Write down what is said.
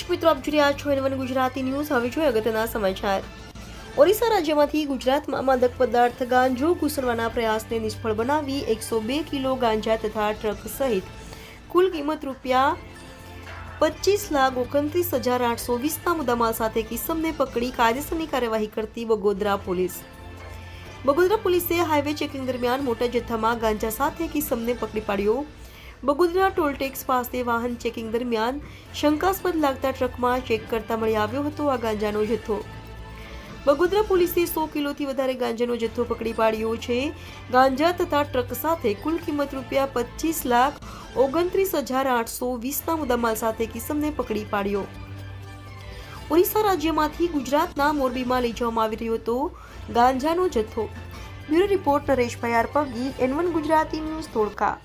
મિત્રો, આપ જોઈ રહ્યા છો એનવન ગુજરાતી ન્યૂઝ. હવે જોઈએ અગત્યના સમાચાર. ઓરિસ્સા રાજ્યમાંથી ગુજરાતમાં માદક પદાર્થ, ગાંજો ઘૂસણવાના પ્રયાસને નિષ્ફળ બનાવી એકસો બે કિલો ગાંજા તથા ટ્રક સહિત કુલ કિંમત રૂપિયા પચીસ લાખ ઓગણત્રીસ હજાર આઠસો વીસના મુદ્દામાલ સાથે કિસમને પકડી કાયદેસરની કાર્યવાહી કરતી બગોદરા પોલીસ. બગોદરા પોલીસે હાઈવે ચેકિંગ દરમિયાન મોટા જથ્થામાં ગાંજા સાથે કિસમને પકડી પાડ્યો. બગોદરા ટોલટેક્સ પાસે વાહન ચેકિંગ દરમિયાન શંકાસ્પદ લાગતા ટ્રકમાં ચેક કરતા મળી આવ્યો હતો આ ગાંજાનો જથ્થો. બગોદરા પોલીસે સો કિલોથી વધારે ગાંજાનો જથ્થો પકડી પાડ્યો છે. ગાંજા તથા ટ્રક સાથે કુલ કિંમત રૂપિયા પચીસ લાખ ઓગણત્રીસ હજાર આઠસો વીસના મુદ્દામાલ સાથે કિસમને પકડી પાડ્યો. ઓરિસ્સા રાજ્યમાંથી ગુજરાતના મોરબીમાં લઈ જવામાં આવી રહ્યો હતો ગાંજાનો જથ્થો. Bureau report Nareshbhai આરપગી N one Gujarati news Dholka